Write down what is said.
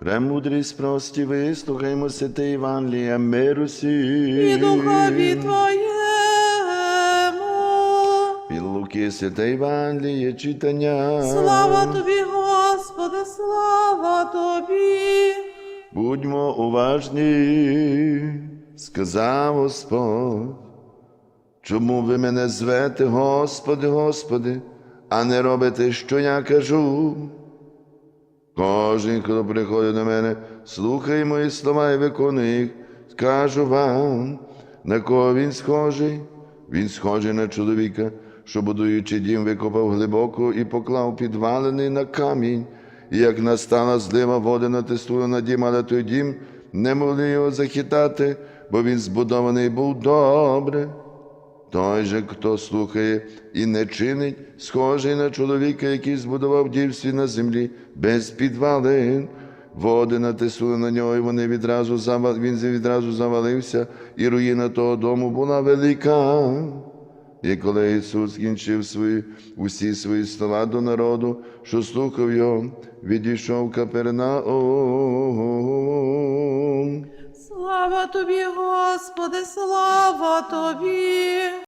Премудрість прості, вислухаймо те Євангелія миру сі. і духові Твоєму. Від Луки святе Євангеліє читання. Слава Тобі, Господи, слава Тобі. Будьмо уважні, сказав Господь. Чому ви мене звете, Господи, Господи, а не робите, що я кажу? Кожен, хто приходить до мене, слухає мої слова і виконує їх, скажу вам, на кого він схожий. Він схожий на чоловіка, що, будуючи дім, викопав глибоко і поклав підвалений на камінь. І як настала злива, води натиснули на дім, але той дім не могли його захитати, бо він збудований був добре. Той же, хто слухає і не чинить, схожий на чоловіка, який збудував дім свій на землі без підвалин. Води натиснули на нього, і вони відразу завал... він відразу завалився, і руїна того дому була велика. І коли Ісус скінчив свої, усі свої слова до народу, що слухав його, відійшов Капернаум. Слава Тобі, Господи, слава Тобі.